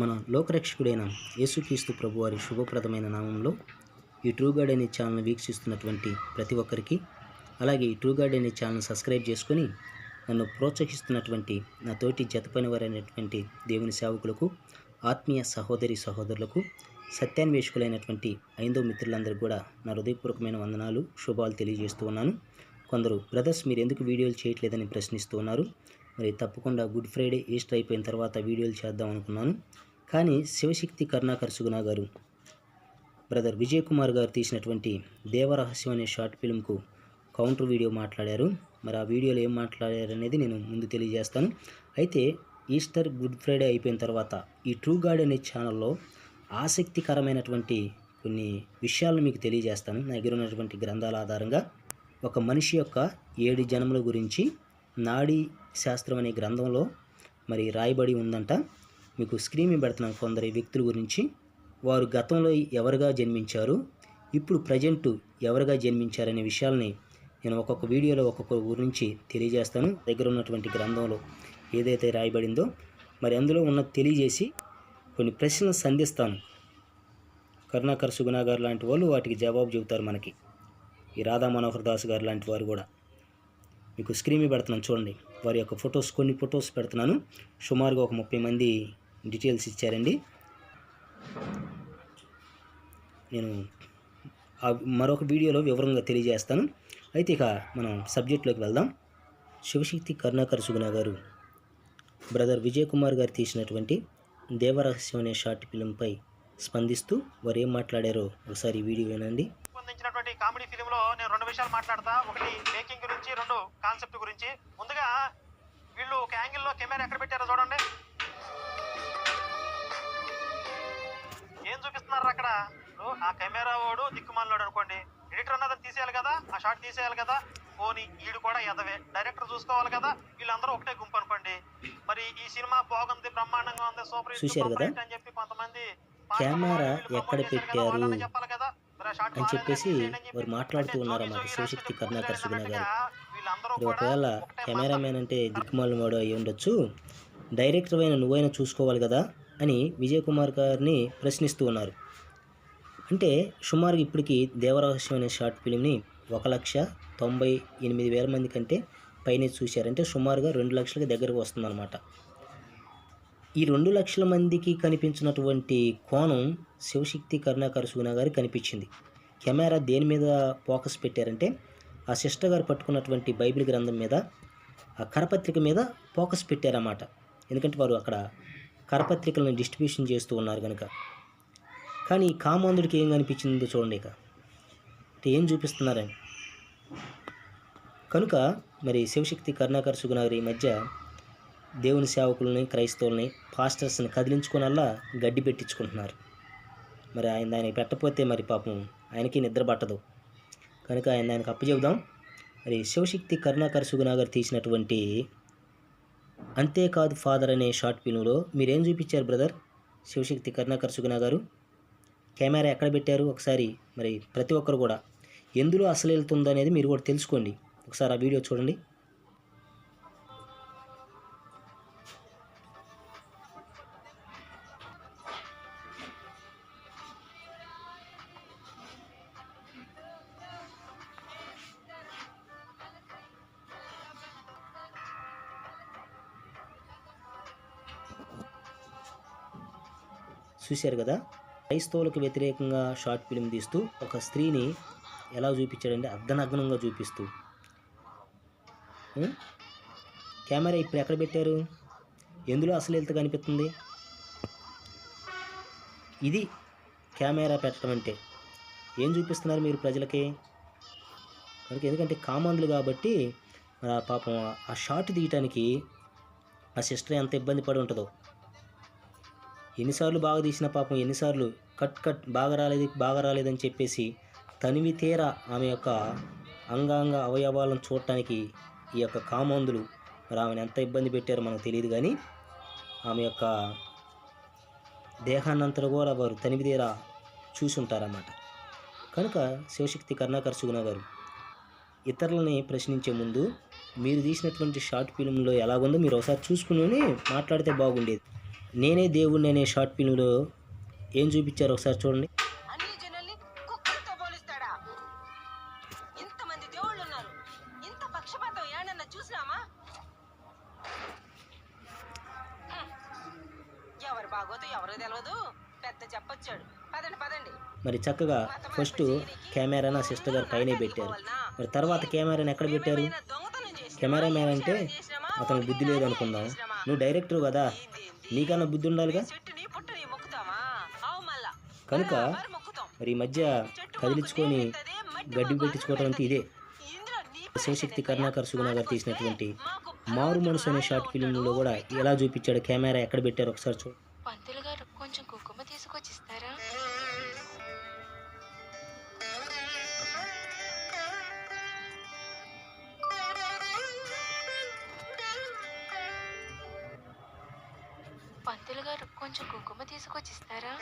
మన లోకరక్షకుడైన యేసుక్రీస్తు ప్రభువారి శుభప్రదమైన నామంలో ఈ ట్రూ గార్డ్ అనే ఛానల్ వీక్షిస్తున్నటువంటి ప్రతి ఒక్కరికి అలాగే ఈ ట్రూ గార్డ్ అనే ఛానల్ సబ్స్క్రైబ్ చేసుకొని నన్ను ప్రోత్సహిస్తున్నటువంటి నా తోటి జతపనివారైనటువంటి దేవుని సేవకులకు ఆత్మీయ సహోదరి సహోదరులకు సత్యాన్వేషకులైనటువంటి ఐందో మిత్రులందరికీ కూడా నా హృదయపూర్వకమైన వందనాలు శుభాలు తెలియజేస్తూ ఉన్నాను. కొందరు బ్రదర్స్ మీరు ఎందుకు వీడియోలు చేయట్లేదని ప్రశ్నిస్తూ ఉన్నారు? మరి తప్పకుండా గుడ్ ఫ్రైడే ఈస్టర్ అయిపోయిన తర్వాత వీడియోలు చేద్దాం అనుకున్నాను. కానీ శివశక్తి కరుణాకర్ సుగుణ గారు బ్రదర్ విజయ్ కుమార్ గారు తీసినటువంటి దేవరహస్యం అనే షార్ట్ ఫిల్మ్కు కౌంటర్ వీడియో మాట్లాడారు. మరి ఆ వీడియోలో ఏం మాట్లాడారు అనేది నేను ముందు తెలియజేస్తాను. అయితే ఈస్టర్ గుడ్ ఫ్రైడే అయిపోయిన తర్వాత ఈ ట్రూ గాడ్ అనే ఛానల్లో ఆసక్తికరమైనటువంటి కొన్ని విషయాలను మీకు తెలియజేస్తాను. నా దగ్గర ఉన్నటువంటి గ్రంథాల ఆధారంగా ఒక మనిషి యొక్క ఏడు జన్మల గురించి నాడీ శాస్త్రం అనే గ్రంథంలో మరి రాయబడి ఉందంట. మీకు స్క్రీన్ మీద పెడుతున్నాను కొందరు వ్యక్తుల గురించి. వారు గతంలో ఎవరుగా జన్మించారు? ఇప్పుడు ప్రజెంట్ ఎవరుగా జన్మించారనే విషయాల్ని నేను ఒక్కొక్క వీడియోలో ఒక్కొక్క గురించి తెలియజేస్తాను. దగ్గర ఉన్నటువంటి గ్రంథంలో ఏదైతే రాయబడిందో మరి అందులో ఉన్న తెలియజేసి కొన్ని ప్రశ్నలు సంధిస్తాను. కరుణాకర్ సుగుణ గారు లాంటి వాళ్ళు వాటికి జవాబు చెబుతారు మనకి. ఈ రాధా మనోహర్ దాస్ గారు లాంటి వారు కూడా. మీకు స్క్రీన్ పెడుతున్నాను చూడండి. వారి యొక్క ఫొటోస్ కొన్ని ఫొటోస్ పెడుతున్నాను. సుమారుగా ఒక ముప్పై మంది డీటెయిల్స్ ఇచ్చారండి. నేను మరొక వీడియోలో వివరంగా తెలియజేస్తాను. అయితే ఇక మనం సబ్జెక్ట్లోకి వెళ్దాం. శివశక్తి కరుణాకర్ సుగుణ గారు బ్రదర్ విజయ్ కుమార్ గారు తీసినటువంటి దేవరహస్యం అనే షార్ట్ ఫిలింపై స్పందిస్తూ వారు ఏం మాట్లాడారో ఒకసారి వీడియో వినండి. రూపొందించినటువంటి కామెడీ ఫిలిం లో నేను రెండు విషయాలు మాట్లాడతా. ఒకటి మేకింగ్ గురించి రెండు కాన్సెప్ట్ గురించి. ముందుగా వీళ్ళు ఒక యాంగిల్లో కెమెరా ఎక్కడ పెట్టారో చూడండి. ఏం చూపిస్తున్నారు అక్కడ? ఆ కెమెరా వాడు దిక్కుమాలినాడు అనుకోండి. ఎడిటర్ అన్నదని తీసేయాలి కదా? ఆ షాట్ తీసేయాలి కదా? పోనీ ఈడు కూడా ఎదవే. డైరెక్టర్ చూసుకోవాలి కదా? వీళ్ళందరూ ఒకటే గుంపు అనుకోండి. మరి ఈ సినిమా బాగుంది బ్రహ్మాండంగా ఉంది సూపర్ హిట్, అని చెప్పి కొంతమంది కెమెరా ఎక్కడ పెట్టారు వాళ్ళనే చెప్పాలి కదా? మరి ఆ షాట్ అని చెప్పేసి వారు మాట్లాడుతూ ఉన్నారన్నమాట శివశక్తి కరుణాకర్ సుగుణ గారు. ఒకవేళ ఒకటే కెమెరామ్యాన్ అంటే దిక్కుమాలిన వాడు అయి ఉండొచ్చు. డైరెక్టర్ అయిన నువ్వైనా చూసుకోవాలి కదా? అని విజయ్ కుమార్ గారిని ప్రశ్నిస్తూ ఉన్నారు. అంటే సుమారుగా ఇప్పటికి దేవరహస్యం అనే షార్ట్ ఫిలింని ఒక లక్ష తొంభై ఎనిమిది వేల మంది కంటే పైన చూశారంటే సుమారుగా రెండు లక్షలకి దగ్గరకు వస్తుందన్నమాట. ఈ రెండు లక్షల మందికి కనిపించినటువంటి కోణం శివశక్తి కరుణాకర్ సుగుణ గారికి కనిపించింది. కెమెరా దేని మీద ఫోకస్ పెట్టారంటే ఆ సిస్టర్ గారు పట్టుకున్నటువంటి బైబిల్ గ్రంథం మీద ఆ కరపత్రిక మీద ఫోకస్ పెట్టారన్నమాట. ఎందుకంటే వారు అక్కడ కరపత్రికలను డిస్ట్రిబ్యూషన్ చేస్తూ ఉన్నారు కనుక కానీ కామాంధుడికి ఏం కనిపించిందో చూడండి ఇక. అంటే ఏం చూపిస్తున్నారని. కనుక మరి శివశక్తి కరుణాకర్ సుగుణ ఈ మధ్య దేవుని సేవకుల్ని క్రైస్తవుల్ని పాస్టర్స్ని కదిలించుకునల్లా గడ్డి పెట్టించుకుంటున్నారు. మరి ఆయన ఆయన పెట్టపోతే మరి పాపం ఆయనకి నిద్ర పట్టదు. కనుక ఆయన ఆయనకు అప్పచెబుదాం. మరి శివశక్తి కరుణాకర్ సుగునాగర్ తీసినటువంటి అంతేకాదు ఫాదర్ అనే షార్ట్ ఫిల్మ్లో మీరేం చూపించారు బ్రదర్? శివశక్తి కరుణాకర్ సుగుణ గారు. కెమెరా ఎక్కడ పెట్టారు? ఒకసారి మరి ప్రతి ఒక్కరు కూడా. ఎందులో అసలు వెళ్తుందో అనేది మీరు కూడా తెలుసుకోండి. ఒకసారి ఆ వీడియో చూడండి. చూశారు కదా? క్రైస్తవులకు వ్యతిరేకంగా షార్ట్ ఫిల్మ్ తీస్తూ ఒక స్త్రీని ఎలా చూపించాడంటే అర్ధనగ్నంగా చూపిస్తూ. కెమెరా ఇప్పుడు ఎక్కడ పెట్టారు? ఎందులో అసలు కనిపిస్తుంది? ఇది కెమెరా పెట్టడం అంటే. ఏం చూపిస్తున్నారు మీరు ప్రజలకి? కనుక ఎందుకంటే కామాంధులు కాబట్టి పాపం ఆ షార్ట్ తీయటానికి ఆ సిస్టర్ ఎంత ఇబ్బంది పడి ఉంటుందో. ఎన్నిసార్లు బాగా తీసిన పాపం ఎన్నిసార్లు కట్ కట్ బాగా రాలేదు బాగా రాలేదని చెప్పేసి తనివి తీరా ఆమె యొక్క అంగాంగ అవయవాలను చూడటానికి ఈ యొక్క కామందులు మరి ఆమెను ఎంత ఇబ్బంది పెట్టారో మనకు తెలియదు కానీ ఆమె యొక్క దేహాన్నంతలో కూడా వారు తనివి తీర చూసి ఉంటారన్నమాట. కనుక శివశక్తి కర్ణాకర్ సుగుణ గారు ఇతరులని ప్రశ్నించే ముందు మీరు తీసినటువంటి షార్ట్ ఫిల్మ్లో ఎలాగుందో మీరు ఒకసారి చూసుకుని మాట్లాడితే బాగుండేది. నేనే దేవుణ్ణి అనే షార్ట్ ఫిల్మ్లో ఏం చూపించారు ఒకసారి చూడండి. మరి చక్కగా ఫస్ట్ కెమెరాను సిస్టర్ గారు పైనే పెట్టారు. మరి తర్వాత కెమెరాని ఎక్కడ పెట్టారు? కెమెరామ్యాన్ అంటే? అతనికి బుద్ధి లేదు అనుకుందాం చేసినామా? నువ్వు డైరెక్టర్ కదా? నీకన్నా బుద్ధి ఉండాలిగా కనుక. మరి ఈ మధ్య కదిలించుకొని గడ్డి మాకు పెట్టించుకోవడం అంటే ఇదే. శివశక్తి? కరుణాకర్ సుగుణ గారు తీసినటువంటి మారు మనసు అనే షార్ట్ ఫిల్మ్లో కూడా ఎలా చూపించాడు? కెమెరా ఎక్కడ పెట్టారు? ఒకసారి చూ పంతులు గారు కొంచెం కుంకుమ తీసుకొచ్చి కొంచెం కుంకుమ తీసుకొచ్చి ఇస్తారా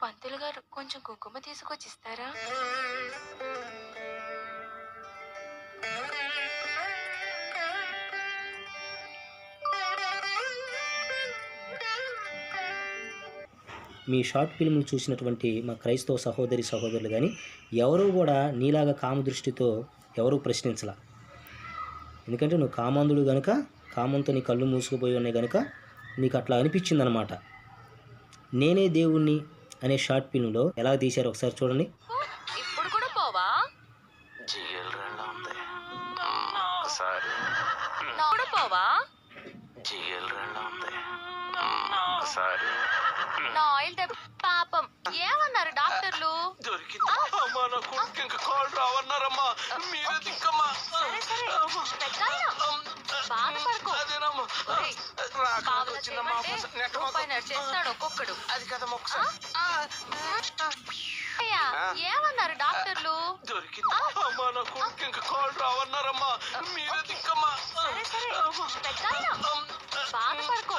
పంతులు గారు కొంచెం కుంకుమ తీసుకొచ్చి ఇస్తారా మీ షార్ట్ ఫిల్మ్లు చూసినటువంటి మా క్రైస్తవ సహోదరి సహోదరులు కానీ ఎవరు కూడా నీలాగా కామదృష్టితో ఎవరూ ప్రశ్నించలా. ఎందుకంటే నువ్వు కామాంధుడు గనుక కామంతో నీ కళ్ళు మూసుకుపోయి ఉన్నాయి గనుక నీకు అట్లా అనిపించింది అనమాట నేనే దేవుణ్ణి అనే షార్ట్ ఫిల్మ్లో ఎలా తీశారు ఒకసారి చూడండి. ఇప్పుడు కూడా పోవా? పోవా? నా ఆయిల్ డబ్బు పాపం. ఏమన్నారు డాక్టర్లు? దొరికింది. అమ్మా నా కొడుకు ఇంకా కాల్ రావన్నారమ్మా. మీరే దిక్కమ్మా సరే సరే. బాధపడకు. అదేనమ్మా. ఒరేయ్, రాక కావాలని వచ్చిందమ్మా చేయమంటే నెట్ రూపాయి చేస్తాడు ఒక్కొక్కడు. అది కదమ్మా ఒకసారి. అయ్యా, ఏమన్నారు డాక్టర్లు? దొరికింది. అమ్మా నా కొడుకు ఇంకా కాల్ రావన్నారమ్మా. మీరే దిక్కమ్మా సరే సరే. పెద్దాయన. బాధపడకు.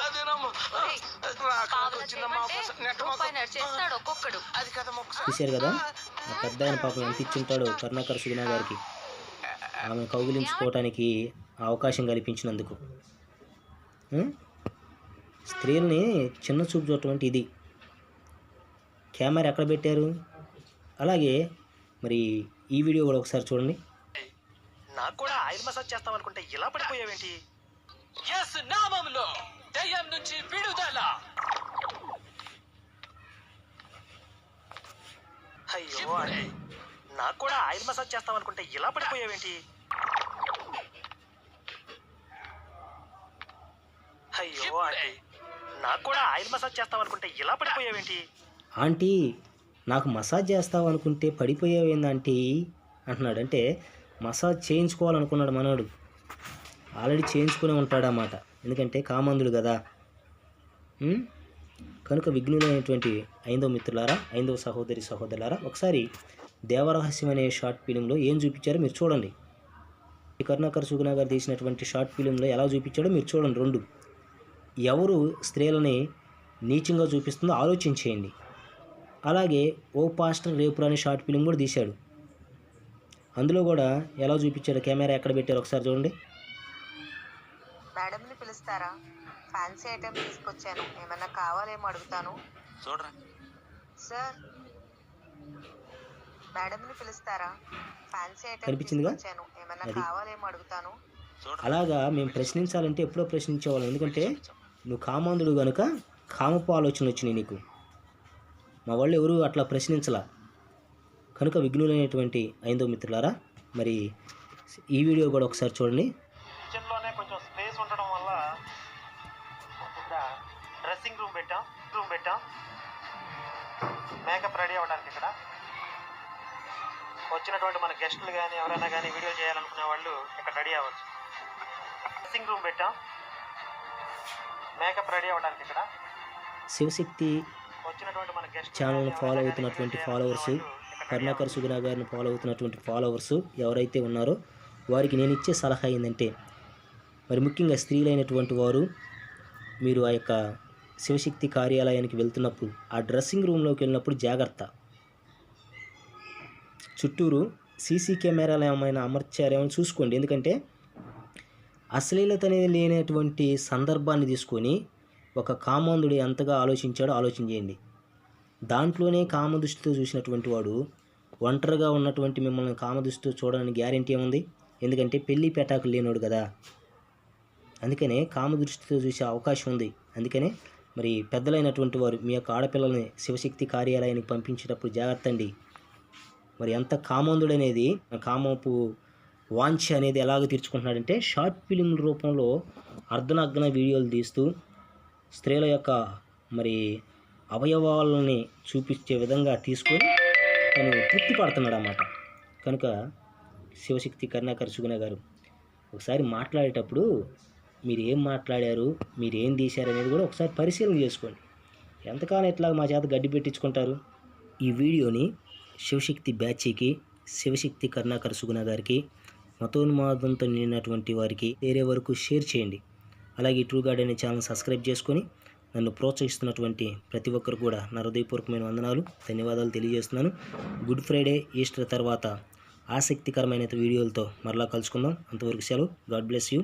ఒక్కొక్కడు. చూశారు కదా? ఆ పెద్ద ఆయన పాపం ఎంత ఇచ్చుంటాడో కరుణాకర్ సుగుణ గారికి. ఆమె కౌగిలించుకోవటానికి అవకాశం కల్పించినందుకు? స్త్రీలని చిన్న చూపు చూడటం ఇది. కెమెరా ఎక్కడ పెట్టారు? అలాగే మరి ఈ వీడియో కూడా ఒకసారి చూడండి. నాకు కూడా ఆయిల్ మసాజ్ చేస్తాం అనుకుంటే ఇలా పడిపోయావేంటి? ఎస్ నామంలో. దయ్యం నుంచి విడుదల. అయ్యో ఆంటీ. నాకు కూడా ఆయిల్ మసాజ్ చేస్తాం అనుకుంటే ఇలా పడిపోయావేంటి? అయ్యో ఆంటీ. నాకు కూడా ఆయిల్ మసాజ్ చేస్తాం అనుకుంటే ఇలా పడిపోయావేంటి? ఆంటీ నాకు మసాజ్ చేస్తావు అనుకుంటే పడిపోయావేందంటీ అంటున్నాడు అంటే మసాజ్ చేయించుకోవాలనుకున్నాడు మనోడు. ఆల్రెడీ చేయించుకునే ఉంటాడన్నమాట ఎందుకంటే కామందుడు కదా. కనుక విఘ్నులైనటువంటి ఐందవ మిత్రులారా ఐందవ సహోదరి సహోదరులారా ఒకసారి దేవరహస్యం అనే షార్ట్ ఫిలింలో ఏం చూపించారో మీరు చూడండి. కరుణాకర్ సుగుణ గారు తీసినటువంటి షార్ట్ ఫిలింలో ఎలా చూపించాడో మీరు చూడండి రెండు. ఎవరు స్త్రీలని నీచంగా చూపిస్తుందో ఆలోచించేయండి. అలాగే ఓ పాస్టర్ రేపురా అనే షార్ట్ ఫిలిం కూడా తీశాడు. అందులో కూడా ఎలా చూపించాడు కెమెరా ఎక్కడ పెట్టారు ఒకసారి చూడండి. మేడంని పిలుస్తారా? ఫ్యాన్సీ ఐటమ్ తీసుకొచ్చాను. ఏమన్నా కావాలేమో అడుగుతాను. చూడరా. సార్ మేడంని పిలుస్తారా? ఫ్యాన్సీ ఐటమ్ కనిపించిందిగా? తీసుకొచ్చాను. ఏమన్నా అది. కావాలేమో అడుగుతాను. అలాగా మేము ప్రశ్నించాలంటే ఎప్పుడో ప్రశ్నించేవాళ్ళం. ఎందుకంటే నువ్వు కామాంధుడు కనుక కామపు ఆలోచన వచ్చినాయి నీకు. మా వాళ్ళు ఎవరు అట్లా ప్రశ్నించలా. కనుక విఘ్నులైనటువంటి ఐందో మిత్రులారా మరి ఈ వీడియో కూడా ఒకసారి చూడండి. పెట్టాం రూమ్ పెట్టాం. మేకప్ రెడీ అవ్వడానికి ఇక్కడ. వచ్చినటువంటి మన గెస్టులు కానీ ఎవరైనా కానీ వీడియో చేయాలనుకునే వాళ్ళు ఇక్కడ రెడీ అవ్వచ్చు. డ్రెస్సింగ్ రూమ్ పెట్టాం. మేకప్ రెడీ అవ్వడానికి ఇక్కడ. శివశక్తి వచ్చినటువంటి మన గెస్ట్ ఛానల్ని ఫాలో అవుతున్నటువంటి ఫాలోవర్స్ కరుణాకర్ సుగుణ గారిని ఫాలో అవుతున్నటువంటి ఫాలోవర్స్ ఎవరైతే ఉన్నారో వారికి నేను ఇచ్చే సలహా ఏంటంటే మరి ముఖ్యంగా స్త్రీలైనటువంటి వారు మీరు ఆ యొక్క శివశక్తి కార్యాలయానికి వెళ్తున్నప్పుడు ఆ డ్రెస్సింగ్ రూమ్లోకి వెళ్ళినప్పుడు జాగ్రత్త. చుట్టూరు సీసీ కెమెరాలు ఏమైనా అమర్చారేమో చూసుకోండి. ఎందుకంటే అశ్లీలత అనేది లేనటువంటి సందర్భాన్ని తీసుకొని ఒక కామాంధుడు ఎంతగా ఆలోచించాడో ఆలోచన చేయండి. దాంట్లోనే కామదృష్టితో చూసినటువంటి వాడు ఒంటరిగా ఉన్నటువంటి మిమ్మల్ని కామదృష్టితో చూడడానికి గ్యారెంటీ ఏముంది? ఎందుకంటే పెళ్ళి పెటాకులు లేనోడు కదా. అందుకనే కామదృష్టితో చూసే అవకాశం ఉంది. అందుకనే మరి పెద్దలైనటువంటి వారు మీ యొక్క ఆడపిల్లల్ని శివశక్తి కార్యాలయానికి పంపించేటప్పుడు జాగ్రత్త అండి. మరి ఎంత కామందుడు అనేది కామపు వాంఛ అనేది ఎలాగ తీర్చుకుంటున్నాడంటే షార్ట్ ఫిలిం రూపంలో అర్ధనగ్న వీడియోలు తీస్తూ స్త్రీల యొక్క మరి అవయవాలని చూపించే విధంగా తీసుకొని తను తృప్తి పడుతున్నాడు అన్నమాట కనుక శివశక్తి కరుణాకర్ సుగుణ గారు ఒకసారి మాట్లాడేటప్పుడు మీరు ఏం మాట్లాడారు మీరు ఏం తీశారు అనేది కూడా ఒకసారి పరిశీలన చేసుకోండి. ఎంతకాలం ఇట్లా మా చేత గడ్డి పెట్టించుకుంటారు? ఈ వీడియోని శివశక్తి బ్యాచీకి శివశక్తి కరుణాకర్ సుగుణ గారికి మతోన్మాదంతో నిండినటువంటి వారికి వేరే వరకు షేర్ చేయండి. అలాగే ట్రూ గార్డ్ అనే ఛానల్ సబ్స్క్రైబ్ చేసుకొని నన్ను ప్రోత్సహిస్తున్నటువంటి ప్రతి ఒక్కరు కూడా నా హృదయపూర్వకమైన వందనాలు ధన్యవాదాలు తెలియజేస్తున్నాను. గుడ్ ఫ్రైడే ఈస్టర్ తర్వాత ఆసక్తికరమైన వీడియోలతో మరలా కలుసుకుందాం. అంతవరకు సెలవు. God bless you